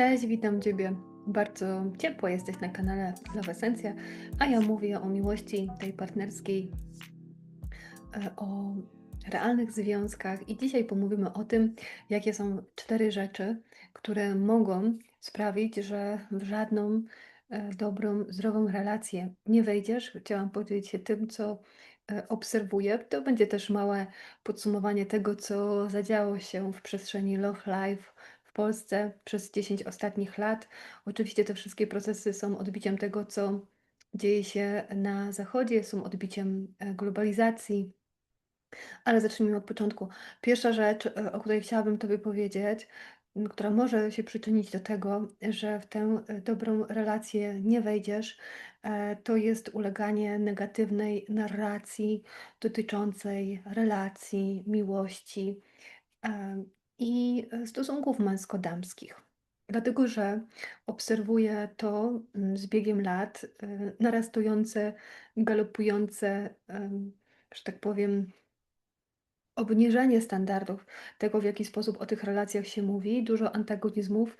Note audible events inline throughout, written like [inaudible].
Cześć, witam Ciebie. Bardzo ciepło jesteś na kanale Love Esencja, a ja mówię o miłości tej partnerskiej, e, o realnych związkach i dzisiaj pomówimy o tym, jakie są cztery rzeczy, które mogą sprawić, że w żadną e, dobrą, zdrową relację nie wejdziesz. Chciałam podzielić się tym, co e, obserwuję. To będzie też małe podsumowanie tego, co zadziało się w przestrzeni Love Life w Polsce przez 10 ostatnich lat. Oczywiście te wszystkie procesy są odbiciem tego, co dzieje się na Zachodzie, są odbiciem e, globalizacji. Ale zacznijmy od początku. Pierwsza rzecz, e, o której chciałabym Tobie powiedzieć, która może się przyczynić do tego, że w tę e, dobrą relację nie wejdziesz, to jest uleganie negatywnej narracji dotyczącej relacji, miłości i e, stosunków męsko-damskich. Dlatego, że obserwuję to mm, z biegiem lat, e, narastające, galopujące, em, że tak powiem, obniżenie standardów tego, w jaki sposób o tych relacjach się mówi, dużo antagonizmów.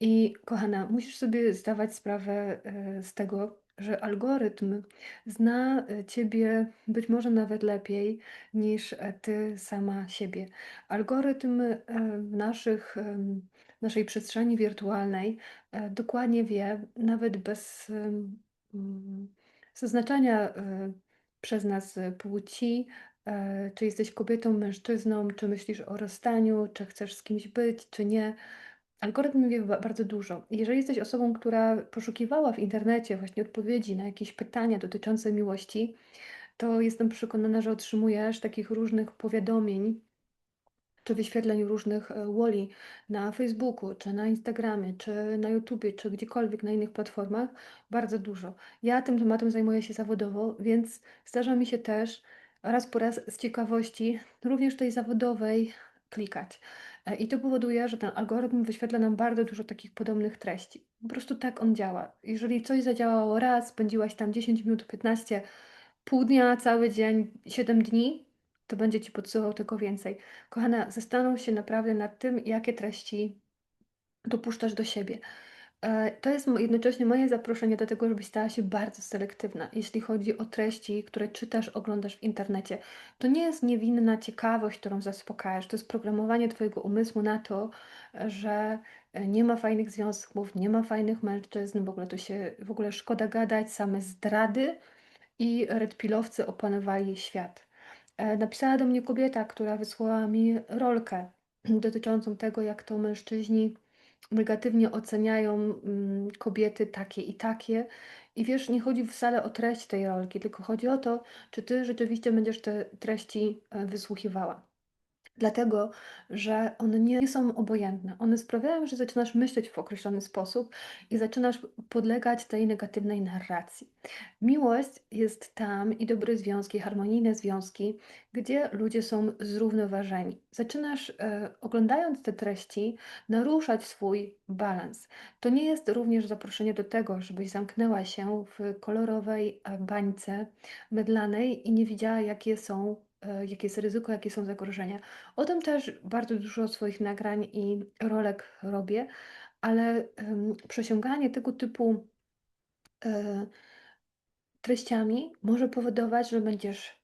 I kochana, musisz sobie zdawać sprawę e, z tego, że algorytm zna e, ciebie być może nawet lepiej niż e, ty sama siebie. Algorytm e, w naszych, naszej przestrzeni wirtualnej dokładnie wie, nawet bez mm, zaznaczania przez nas płci, czy jesteś kobietą, mężczyzną, czy myślisz o rozstaniu, czy chcesz z kimś być, czy nie. Algorytm ba bardzo dużo. Jeżeli jesteś osobą, która poszukiwała w internecie właśnie odpowiedzi na jakieś pytania dotyczące miłości, to jestem przekonana, że otrzymujesz takich różnych powiadomień czy wyświetleń różnych e, woli na Facebooku, czy na Instagramie, czy na YouTubie, czy gdziekolwiek na innych platformach bardzo dużo. Ja tym tematem zajmuję się zawodowo, więc zdarza mi się też raz po raz z ciekawości, również tej zawodowej, klikać. E, I to powoduje, że ten algorytm wyświetla nam bardzo dużo takich podobnych treści. Po prostu tak on działa. Jeżeli coś zadziałało raz, spędziłaś tam 10 minut, 15, pół dnia, cały dzień, 7 dni, to będzie ci podsuwał tylko więcej. Kochana, zastanów się naprawdę nad tym, jakie treści dopuszczasz do siebie. E, To jest jednocześnie moje zaproszenie do tego, żebyś stała się bardzo selektywna, jeśli chodzi o treści, które czytasz, oglądasz w internecie. To nie jest niewinna ciekawość, którą zaspokajasz. To jest programowanie Twojego umysłu na to, że e, nie ma fajnych związków, nie ma fajnych mężczyzn, w ogóle to się w ogóle szkoda gadać, same zdrady i redpilowcy opanowali świat. E, Napisała do mnie kobieta, która wysłała mi rolkę dotyczącą tego, jak to mężczyźni negatywnie oceniają mm, kobiety takie i takie. I wiesz, nie chodzi wcale o treść tej rolki, tylko chodzi o to, czy ty rzeczywiście będziesz te treści e, wysłuchiwała. Dlatego, że one nie są obojętne. One sprawiają, że zaczynasz myśleć w określony sposób i zaczynasz podlegać tej negatywnej narracji. Miłość jest tam i dobre związki, harmonijne związki, gdzie ludzie są zrównoważeni. Zaczynasz, e, oglądając te treści, naruszać swój balans. To nie jest również zaproszenie do tego, żebyś zamknęła się w kolorowej e, bańce mydlanej i nie widziała, jakie są e, jakie jest ryzyko, jakie są zagrożenia. O tym też bardzo dużo swoich nagrań i rolek robię, ale em, przesiąganie tego typu e, treściami może powodować, że będziesz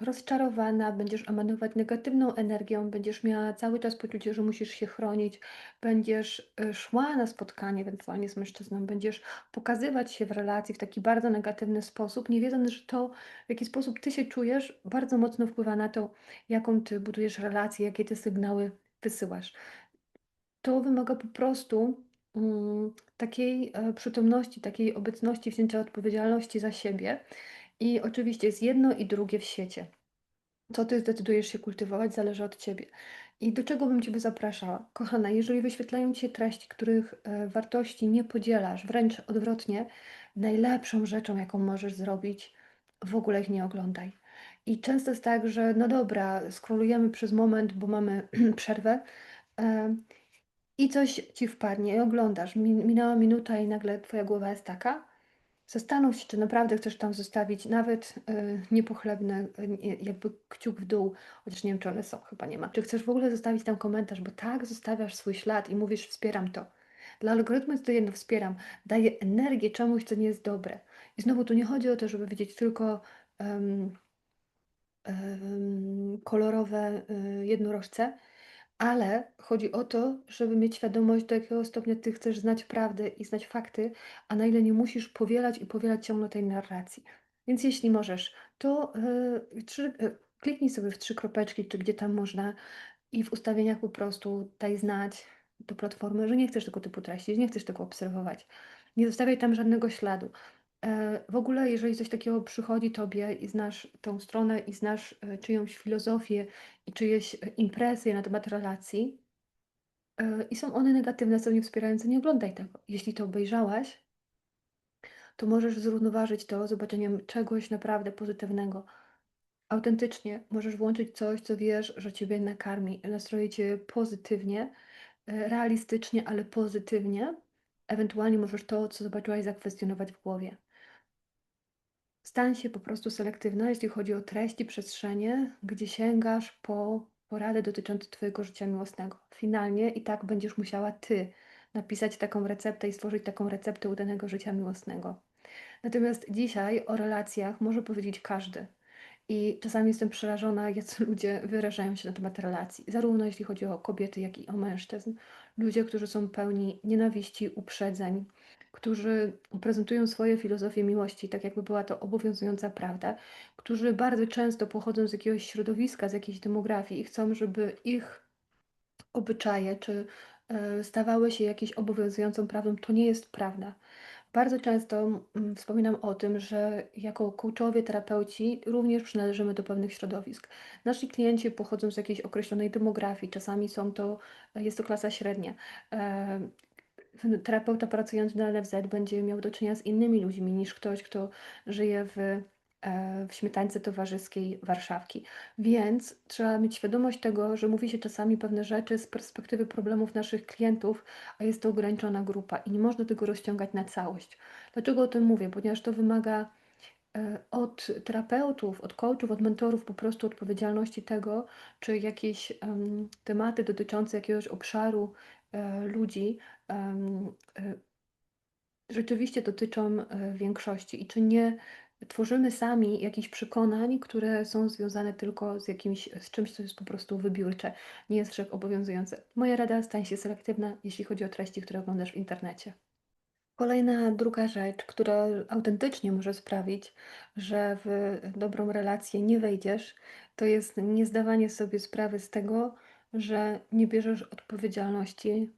rozczarowana, będziesz emanować negatywną energią, będziesz miała cały czas poczucie, że musisz się chronić, będziesz e, szła na spotkanie ewentualnie z mężczyzną, będziesz pokazywać się w relacji w taki bardzo negatywny sposób, nie wiedząc, że to, w jaki sposób ty się czujesz, bardzo mocno wpływa na to, jaką ty budujesz relację, jakie ty sygnały wysyłasz. To wymaga po prostu mm, takiej e, przytomności, takiej obecności, wzięcia odpowiedzialności za siebie. I oczywiście jest jedno i drugie w świecie. Co ty zdecydujesz się kultywować, zależy od ciebie. I do czego bym ciebie zapraszała? Kochana, jeżeli wyświetlają ci się treści, których e, wartości nie podzielasz, wręcz odwrotnie, najlepszą rzeczą, jaką możesz zrobić, w ogóle ich nie oglądaj. I często jest tak, że no dobra, skrolujemy przez moment, bo mamy [clears throat] przerwę. e, i coś ci wpadnie i oglądasz, min minęła minuta i nagle twoja głowa jest taka. Zastanów się, czy naprawdę chcesz tam zostawić nawet, y, niepochlebne, y, nie jakby kciuk w dół, chociaż nie wiem, czy one są, chyba nie ma. Czy chcesz w ogóle zostawić tam komentarz, bo tak zostawiasz swój ślad i mówisz: "Wspieram to". Dla algorytmu jest to jedno, wspieram, daje energię czemuś, co nie jest dobre. I znowu tu nie chodzi o to, żeby widzieć tylko em, em, kolorowe y, jednorożce, ale chodzi o to, żeby mieć świadomość, do jakiego stopnia ty chcesz znać prawdę i znać fakty, a na ile nie musisz powielać i powielać ciągle tej narracji. Więc jeśli możesz, to y, trzy, y, kliknij sobie w trzy kropeczki, czy gdzie tam można i w ustawieniach po prostu daj znać do platformy, że nie chcesz tego typu treści, nie chcesz tego obserwować. Nie zostawiaj tam żadnego śladu. E, w ogóle, jeżeli coś takiego przychodzi tobie i znasz tą stronę i znasz e, czyjąś filozofię i czyjeś e, impresje na temat relacji i są one negatywne, są niewspierające, nie oglądaj tego. Jeśli to obejrzałaś, to możesz zrównoważyć to zobaczeniem czegoś naprawdę pozytywnego. Autentycznie możesz włączyć coś, co wiesz, że ciebie nakarmi, nastroi cię pozytywnie, realistycznie, ale pozytywnie. Ewentualnie możesz to, co zobaczyłaś, zakwestionować w głowie. Stań się po prostu selektywna, jeśli chodzi o treści, przestrzenie, gdzie sięgasz po porady dotyczące Twojego życia miłosnego. Finalnie i tak będziesz musiała Ty napisać taką receptę i stworzyć taką receptę udanego życia miłosnego. Natomiast dzisiaj o relacjach może powiedzieć każdy. I czasami jestem przerażona, [laughs] jacy ludzie wyrażają się na temat relacji, zarówno jeśli chodzi o kobiety, jak i o mężczyzn. Ludzie, którzy są pełni nienawiści, uprzedzeń, którzy prezentują swoje filozofie miłości, tak jakby była to obowiązująca prawda, którzy bardzo często pochodzą z jakiegoś środowiska, z jakiejś demografii i chcą, żeby ich obyczaje czy e, stawały się jakieś obowiązującą prawdą. To nie jest prawda. Bardzo często mm, wspominam o tym, że jako coachowie, terapeuci również przynależymy do pewnych środowisk. Nasi klienci pochodzą z jakiejś określonej demografii, czasami są to, jest to klasa średnia. E, terapeuta pracujący na NFZ będzie miał do czynienia z innymi ludźmi niż ktoś, kto żyje w, e, w śmietańce towarzyskiej Warszawki. Więc trzeba mieć świadomość tego, że mówi się czasami pewne rzeczy z perspektywy problemów naszych klientów, a jest to ograniczona grupa i nie można tego rozciągać na całość. Dlaczego o tym mówię? Ponieważ to wymaga e, od terapeutów, od coachów, od mentorów po prostu odpowiedzialności tego, czy jakieś um, tematy dotyczące jakiegoś obszaru e, ludzi e, rzeczywiście dotyczą e, większości i czy nie tworzymy sami jakichś przekonań, które są związane tylko z jakimś, z czymś, co jest po prostu wybiórcze, nie jest wszechobowiązujące. Moja rada, stań się selektywna, jeśli chodzi o treści, które oglądasz w internecie. Kolejna druga rzecz, która autentycznie może sprawić, że w dobrą relację nie wejdziesz, to jest niezdawanie sobie sprawy z tego, że nie bierzesz odpowiedzialności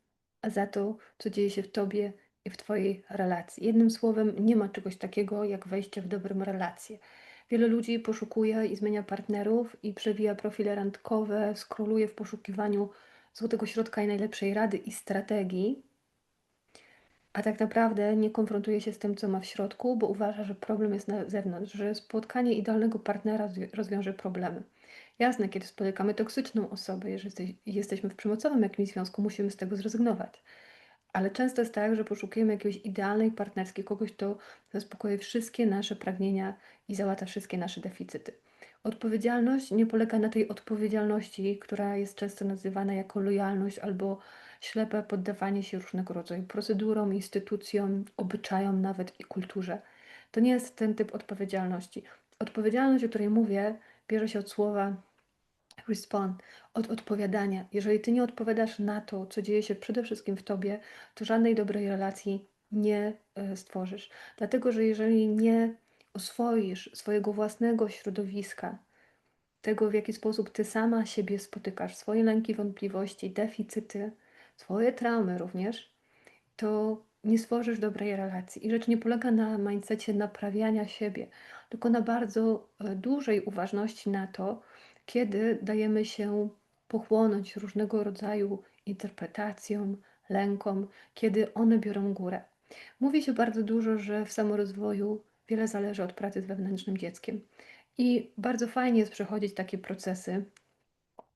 za to, co dzieje się w tobie i w twojej relacji. Jednym słowem, nie ma czegoś takiego jak wejście w dobrą relację. Wiele ludzi poszukuje i zmienia partnerów i przewija profile randkowe, skroluje w poszukiwaniu złotego środka i najlepszej rady i strategii, a tak naprawdę nie konfrontuje się z tym, co ma w środku, bo uważa, że problem jest na zewnątrz, że spotkanie idealnego partnera rozwiąże problemy. Jasne, kiedy spotykamy toksyczną osobę, jeżeli jesteśmy w przemocowym jakimś związku, musimy z tego zrezygnować. Ale często jest tak, że poszukujemy jakiejś idealnej partnerskiej, kogoś, kto zaspokoi wszystkie nasze pragnienia i załata wszystkie nasze deficyty. Odpowiedzialność nie polega na tej odpowiedzialności, która jest często nazywana jako lojalność albo ślepe poddawanie się różnego rodzaju procedurom, instytucjom, obyczajom nawet i kulturze. To nie jest ten typ odpowiedzialności. Odpowiedzialność, o której mówię, bierze się od słowa respond, od odpowiadania. Jeżeli ty nie odpowiadasz na to, co dzieje się przede wszystkim w tobie, to żadnej dobrej relacji nie e, stworzysz. Dlatego, że jeżeli nie oswoisz swojego własnego środowiska, tego w jaki sposób ty sama siebie spotykasz, swoje lęki, wątpliwości, deficyty, swoje traumy również, to nie stworzysz dobrej relacji. I rzecz nie polega na mindsetie naprawiania siebie, tylko na bardzo e, dużej uważności na to, kiedy dajemy się pochłonąć różnego rodzaju interpretacjom, lękom, kiedy one biorą górę. Mówi się bardzo dużo, że w samorozwoju wiele zależy od pracy z wewnętrznym dzieckiem. I bardzo fajnie jest przechodzić takie procesy,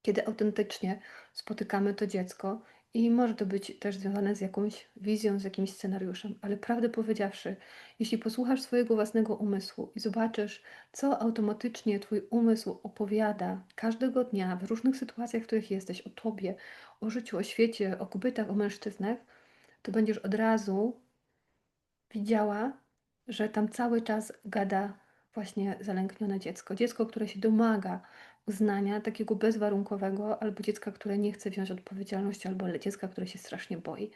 kiedy autentycznie spotykamy to dziecko i może to być też związane z jakąś wizją, z jakimś scenariuszem, ale prawdę powiedziawszy, jeśli posłuchasz swojego własnego umysłu i zobaczysz, co automatycznie Twój umysł opowiada każdego dnia w różnych sytuacjach, w których jesteś, o Tobie, o życiu, o świecie, o kobietach, o mężczyznach, to będziesz od razu widziała, że tam cały czas gada właśnie zalęknione dziecko. Dziecko, które się domaga uznania takiego bezwarunkowego, albo dziecka, które nie chce wziąć odpowiedzialności, albo dziecka, które się strasznie boi.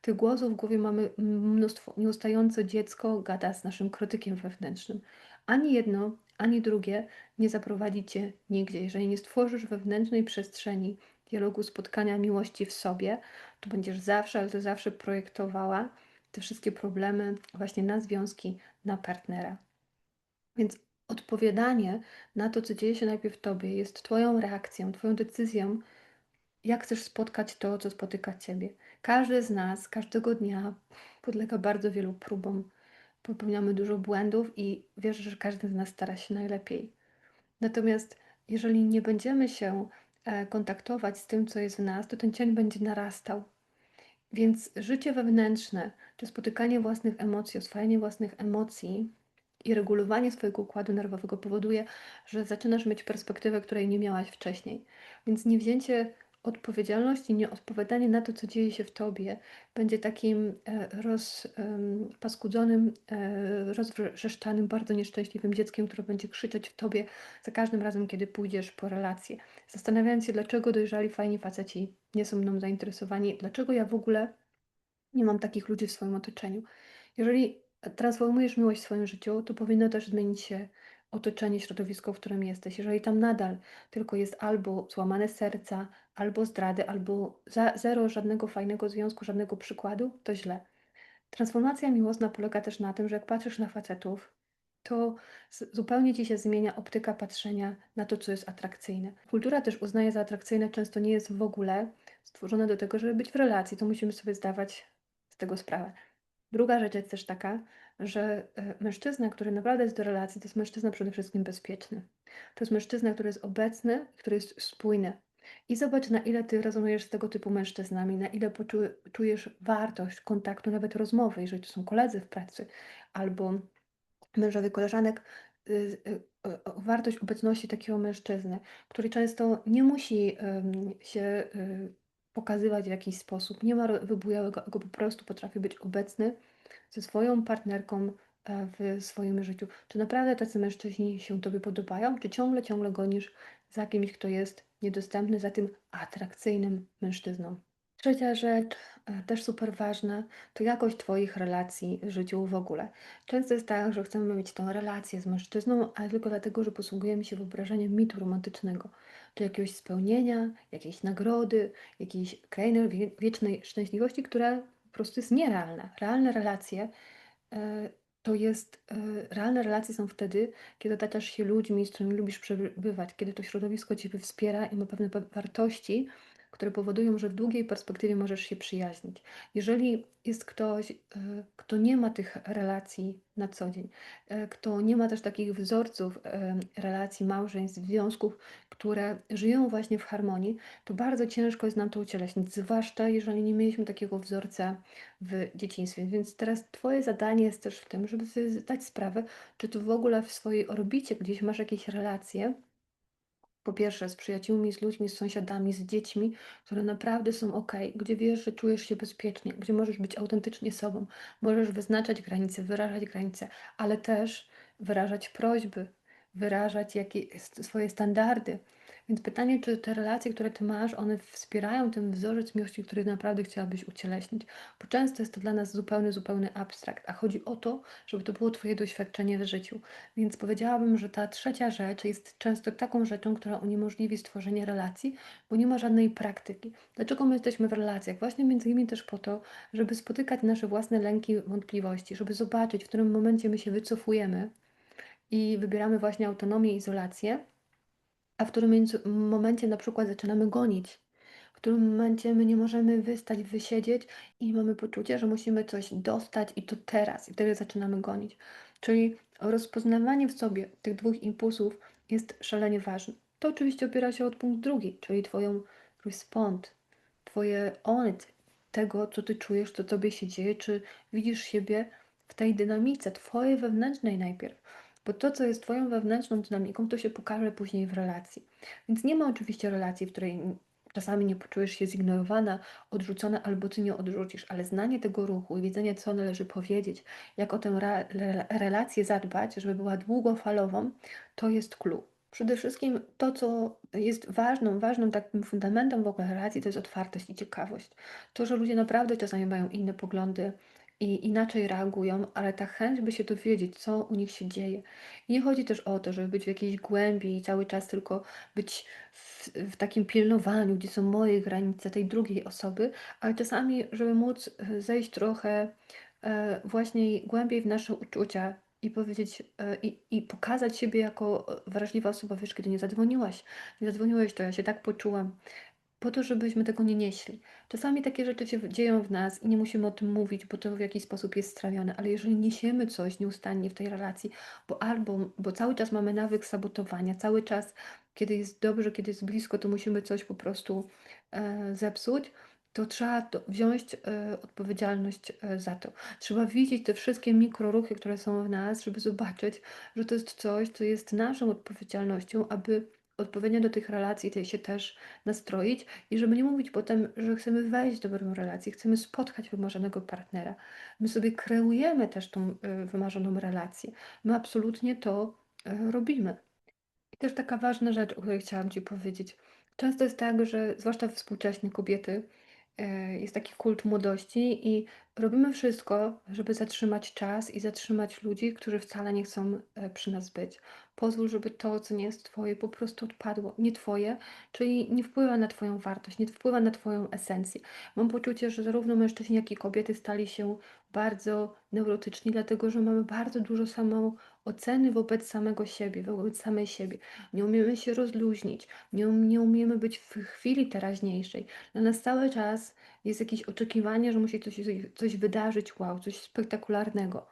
Tych głosów w głowie mamy mnóstwo. Nieustające dziecko gada z naszym krytykiem wewnętrznym. Ani jedno, ani drugie nie zaprowadzi cię nigdzie. Jeżeli nie stworzysz wewnętrznej przestrzeni dialogu, spotkania miłości w sobie, to będziesz zawsze, ale to zawsze projektowała te wszystkie problemy właśnie na związki, na partnera. Więc odpowiadanie na to, co dzieje się najpierw w tobie, jest Twoją reakcją, Twoją decyzją, jak chcesz spotkać to, co spotyka Ciebie. Każdy z nas każdego dnia podlega bardzo wielu próbom. Popełniamy dużo błędów i wierzę, że każdy z nas stara się najlepiej. Natomiast jeżeli nie będziemy się e, kontaktować z tym, co jest w nas, to ten cień będzie narastał. Więc życie wewnętrzne, czy spotykanie własnych emocji, oswajanie własnych emocji i regulowanie swojego układu nerwowego powoduje, że zaczynasz mieć perspektywę, której nie miałaś wcześniej. Więc niewzięcie odpowiedzialności, nieodpowiadanie na to, co dzieje się w tobie, będzie takim e, rozpaskudzonym, e, rozwrzeszczanym, bardzo nieszczęśliwym dzieckiem, które będzie krzyczeć w tobie za każdym razem, kiedy pójdziesz po relację. Zastanawiając się, dlaczego dojrzali fajni faceci nie są mną zainteresowani, dlaczego ja w ogóle nie mam takich ludzi w swoim otoczeniu. Jeżeli transformujesz miłość w swoim życiu, to powinno też zmienić się otoczenie, środowisko, w którym jesteś. Jeżeli tam nadal tylko jest albo złamane serca, albo zdrady, albo za, zero żadnego fajnego związku, żadnego przykładu, to źle. Transformacja miłosna polega też na tym, że jak patrzysz na facetów, to zupełnie ci się zmienia optyka patrzenia na to, co jest atrakcyjne. Kultura też uznaje za atrakcyjne, często nie jest w ogóle stworzona do tego, żeby być w relacji. To musimy sobie zdawać z tego sprawę. Druga rzecz jest też taka, że e, mężczyzna, który naprawdę jest do relacji, to jest mężczyzna przede wszystkim bezpieczny. To jest mężczyzna, który jest obecny, który jest spójny. I zobacz, na ile ty rezonujesz z tego typu mężczyznami, na ile czujesz wartość kontaktu, nawet rozmowy, jeżeli to są koledzy w pracy albo mężowie koleżanek, y, y, wartość obecności takiego mężczyzny, który często nie musi się y, pokazywać w jakiś sposób, nie ma wybujałego ego, po prostu potrafi być obecny ze swoją partnerką e, w swoim życiu. Czy naprawdę tacy mężczyźni się Tobie podobają? Czy ciągle, ciągle gonisz za kimś, kto jest niedostępny, za tym atrakcyjnym mężczyzną? Trzecia rzecz, e, też super ważna, to jakość Twoich relacji w życiu w ogóle. Często jest tak, że chcemy mieć tą relację z mężczyzną, ale tylko dlatego, że posługujemy się wyobrażeniem mitu romantycznego, czy jakiegoś spełnienia, jakiejś nagrody, jakiejś krainy wiecznej szczęśliwości, która po prostu jest nierealna. Realne relacje e, to jest, e, realne relacje są wtedy, kiedy otaczasz się ludźmi, z którymi lubisz przebywać, kiedy to środowisko Ciebie wspiera i ma pewne wartości, które powodują, że w długiej perspektywie możesz się przyjaźnić. Jeżeli jest ktoś, e, kto nie ma tych relacji na co dzień, e, kto nie ma też takich wzorców e, relacji, małżeństw, związków, które żyją właśnie w harmonii, to bardzo ciężko jest nam to ucieleśnić, zwłaszcza jeżeli nie mieliśmy takiego wzorca w dzieciństwie. Więc teraz Twoje zadanie jest też w tym, żeby sobie zdać sprawę, czy Ty w ogóle w swojej orbicie gdzieś masz jakieś relacje, po pierwsze z przyjaciółmi, z ludźmi, z sąsiadami, z dziećmi, które naprawdę są ok, gdzie wiesz, że czujesz się bezpiecznie, gdzie możesz być autentycznie sobą, możesz wyznaczać granice, wyrażać granice, ale też wyrażać prośby, wyrażać jakie, swoje standardy. Więc pytanie, czy te relacje, które ty masz, one wspierają ten wzorzec miłości, który naprawdę chciałabyś ucieleśnić? Bo często jest to dla nas zupełny, zupełny abstrakt, a chodzi o to, żeby to było twoje doświadczenie w życiu. Więc powiedziałabym, że ta trzecia rzecz jest często taką rzeczą, która uniemożliwi stworzenie relacji, bo nie ma żadnej praktyki. Dlaczego my jesteśmy w relacjach? Właśnie między innymi też po to, żeby spotykać nasze własne lęki, wątpliwości, żeby zobaczyć, w którym momencie my się wycofujemy i wybieramy właśnie autonomię, izolację, a w którym momencie na przykład zaczynamy gonić, w którym momencie my nie możemy wystać, wysiedzieć i mamy poczucie, że musimy coś dostać i to teraz, i wtedy zaczynamy gonić. Czyli rozpoznawanie w sobie tych dwóch impulsów jest szalenie ważne. To oczywiście opiera się od punkt drugi, czyli Twoją respond, Twoje onet tego, co Ty czujesz, co Tobie się dzieje, czy widzisz siebie w tej dynamice, Twojej wewnętrznej najpierw. Bo to, co jest Twoją wewnętrzną dynamiką, to się pokaże później w relacji. Więc nie ma oczywiście relacji, w której Czasami nie poczujesz się zignorowana, odrzucona albo ty nie odrzucisz, ale znanie tego ruchu i wiedzenie, co należy powiedzieć, jak o tę re re relację zadbać, żeby była długofalową, to jest clue. Przede wszystkim to, co jest ważną, ważnym takim fundamentem w ogóle relacji, to jest otwartość i ciekawość. To, że ludzie naprawdę czasami mają inne poglądy i inaczej reagują, ale ta chęć, by się dowiedzieć, co u nich się dzieje. I nie chodzi też o to, żeby być w jakiejś głębi i cały czas tylko być w, w takim pilnowaniu, gdzie są moje granice tej drugiej osoby, ale czasami, żeby móc e, zejść trochę e, właśnie głębiej w nasze uczucia i powiedzieć e, i, i pokazać siebie jako wrażliwa osoba, wiesz, kiedy nie zadzwoniłaś, nie zadzwoniłeś, to ja się tak poczułam. Po to, żebyśmy tego nie nieśli. Czasami takie rzeczy się dzieją w nas i nie musimy o tym mówić, bo to w jakiś sposób jest strawione, ale jeżeli niesiemy coś nieustannie w tej relacji, bo albo bo cały czas mamy nawyk sabotowania, cały czas, kiedy jest dobrze, kiedy jest blisko, to musimy coś po prostu e, zepsuć, to trzeba to wziąć e, odpowiedzialność e, za to. Trzeba widzieć te wszystkie mikroruchy, które są w nas, żeby zobaczyć, że to jest coś, co jest naszą odpowiedzialnością, aby odpowiednio do tych relacji tej się też nastroić i żeby nie mówić potem, że chcemy wejść w dobrą relację, chcemy spotkać wymarzonego partnera. My sobie kreujemy też tą y, wymarzoną relację. My absolutnie to y, robimy. I też taka ważna rzecz, o której chciałam Ci powiedzieć. Często jest tak, że zwłaszcza współcześnie kobiety, e, jest taki kult młodości i robimy wszystko, żeby zatrzymać czas i zatrzymać ludzi, którzy wcale nie chcą e, przy nas być. Pozwól, żeby to, co nie jest Twoje, po prostu odpadło. Nie Twoje, czyli nie wpływa na Twoją wartość, nie wpływa na Twoją esencję. Mam poczucie, że zarówno mężczyźni, jak i kobiety stali się bardzo neurotyczni, dlatego że mamy bardzo dużo samooceny wobec samego siebie, wobec samej siebie. Nie umiemy się rozluźnić, nie, um, nie umiemy być w chwili teraźniejszej. Dla nas cały czas jest jakieś oczekiwanie, że musi coś, coś wydarzyć, wow, coś spektakularnego.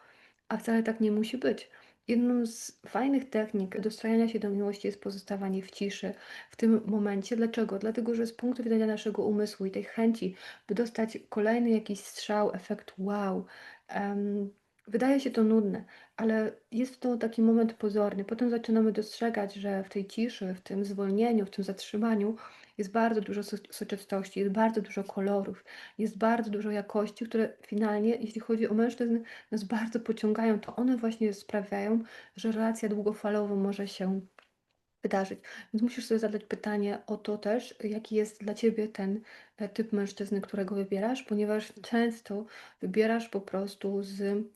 A wcale tak nie musi być. Jedną z fajnych technik dostrajania się do miłości jest pozostawanie w ciszy w tym momencie. Dlaczego? Dlatego, że z punktu widzenia naszego umysłu i tej chęci, by dostać kolejny jakiś strzał, efekt wow, em, wydaje się to nudne, ale jest to taki moment pozorny. Potem zaczynamy dostrzegać, że w tej ciszy, w tym zwolnieniu, w tym zatrzymaniu jest bardzo dużo so soczystości, jest bardzo dużo kolorów, jest bardzo dużo jakości, które finalnie, jeśli chodzi o mężczyzn, nas bardzo pociągają. To one właśnie sprawiają, że relacja długofalowo może się wydarzyć. Więc musisz sobie zadać pytanie o to też, jaki jest dla ciebie ten e, typ mężczyzny, którego wybierasz, ponieważ często wybierasz po prostu z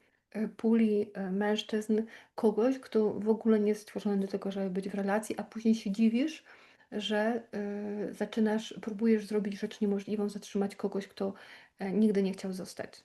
puli e, mężczyzn kogoś, kto w ogóle nie jest stworzony do tego, żeby być w relacji, a później się dziwisz, że y, zaczynasz, próbujesz zrobić rzecz niemożliwą, zatrzymać kogoś, kto e, nigdy nie chciał zostać.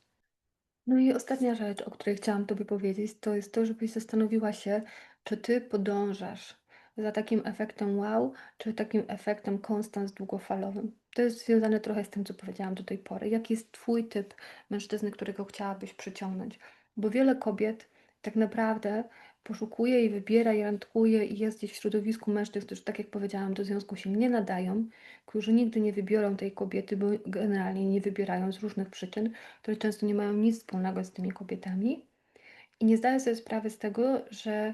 No i ostatnia rzecz, o której chciałam Tobie powiedzieć, to jest to, żebyś zastanowiła się, czy Ty podążasz za takim efektem wow, czy takim efektem konstans długofalowym. To jest związane trochę z tym, co powiedziałam do tej pory. Jaki jest Twój typ mężczyzny, którego chciałabyś przyciągnąć? Bo wiele kobiet tak naprawdę poszukuje i wybiera i randkuje i jest gdzieś w środowisku mężczyzn, którzy, tak jak powiedziałam, do związku się nie nadają, którzy nigdy nie wybiorą tej kobiety, bo generalnie nie wybierają z różnych przyczyn, które często nie mają nic wspólnego z tymi kobietami. I nie zdają sobie sprawy z tego, że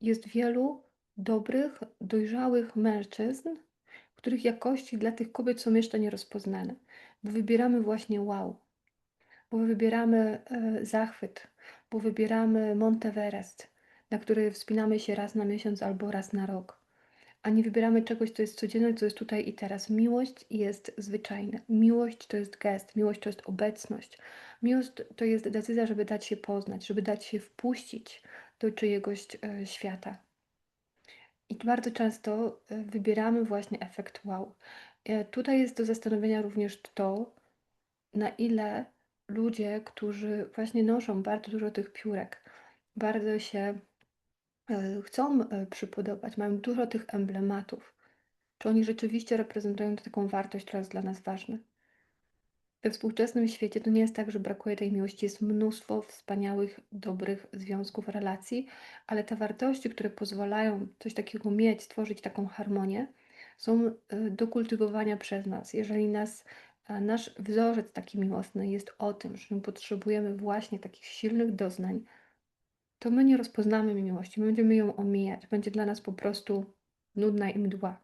jest wielu dobrych, dojrzałych mężczyzn, których jakości dla tych kobiet są jeszcze nierozpoznane, bo wybieramy właśnie wow, bo wybieramy e, zachwyt, bo wybieramy Monteverest, na który wspinamy się raz na miesiąc albo raz na rok, a nie wybieramy czegoś, co jest codzienne, co jest tutaj i teraz. Miłość jest zwyczajna. Miłość to jest gest, miłość to jest obecność. Miłość to jest decyzja, żeby dać się poznać, żeby dać się wpuścić do czyjegoś e, świata. I bardzo często e, wybieramy właśnie efekt wow. Tutaj jest do zastanowienia również to, na ile ludzie, którzy właśnie noszą bardzo dużo tych piórek, bardzo się e, chcą e, przypodobać, mają dużo tych emblematów, czy oni rzeczywiście reprezentują taką wartość, która jest dla nas ważna. We współczesnym świecie to nie jest tak, że brakuje tej miłości, jest mnóstwo wspaniałych, dobrych związków, relacji, ale te wartości, które pozwalają coś takiego mieć, stworzyć taką harmonię, są e, do kultywowania przez nas. Jeżeli nas, nasz wzorzec taki miłosny jest o tym, że my potrzebujemy właśnie takich silnych doznań, to my nie rozpoznamy miłości, my będziemy ją omijać, będzie dla nas po prostu nudna i mdła.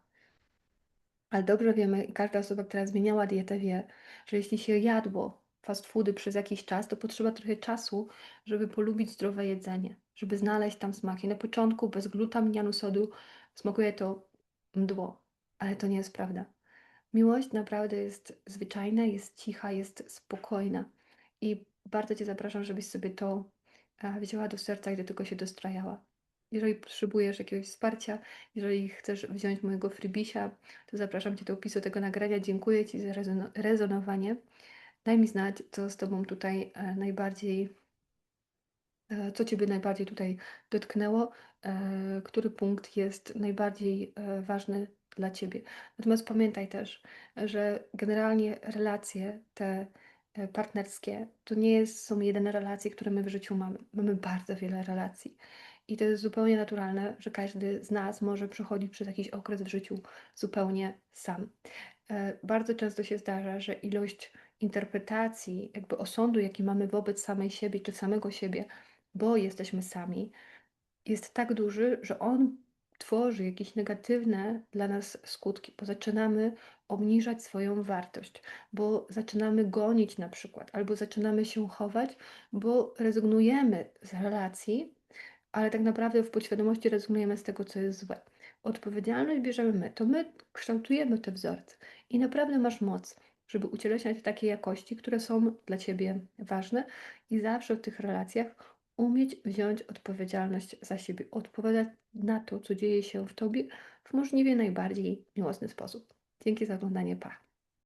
Ale dobrze wiemy i każda osoba, która zmieniała dietę wie, że jeśli się jadło fast foody przez jakiś czas, to potrzeba trochę czasu, żeby polubić zdrowe jedzenie, żeby znaleźć tam smak. I na początku bez glutaminianu sodu smakuje to mdło, ale to nie jest prawda. Miłość naprawdę jest zwyczajna, jest cicha, jest spokojna. I bardzo Cię zapraszam, żebyś sobie to e, wzięła do serca i do tego się dostrajała. Jeżeli potrzebujesz jakiegoś wsparcia, jeżeli chcesz wziąć mojego freebisia, to zapraszam Cię do opisu tego nagrania. Dziękuję Ci za rezono- rezonowanie. Daj mi znać, co z Tobą tutaj e, najbardziej E, co Ciebie najbardziej tutaj dotknęło? Który punkt jest najbardziej ważny dla Ciebie? Natomiast pamiętaj też, że generalnie relacje te e, partnerskie to nie jest, są jedyne relacje, które my w życiu mamy. Mamy bardzo wiele relacji. I to jest zupełnie naturalne, że każdy z nas może przechodzić przez jakiś okres w życiu zupełnie sam. E, Bardzo często się zdarza, że ilość interpretacji, jakby osądu, jaki mamy wobec samej siebie czy samego siebie, bo jesteśmy sami, jest tak duży, że on tworzy jakieś negatywne dla nas skutki, bo zaczynamy obniżać swoją wartość, bo zaczynamy gonić na przykład, albo zaczynamy się chować, bo rezygnujemy z relacji, ale tak naprawdę w podświadomości rezygnujemy z tego, co jest złe. Odpowiedzialność bierzemy my, to my kształtujemy te wzorce i naprawdę masz moc, żeby ucieleśniać takie jakości, które są dla Ciebie ważne i zawsze w tych relacjach umieć wziąć odpowiedzialność za siebie, odpowiadać na to, co dzieje się w Tobie w możliwie najbardziej miłosny sposób. Dzięki za oglądanie, pa!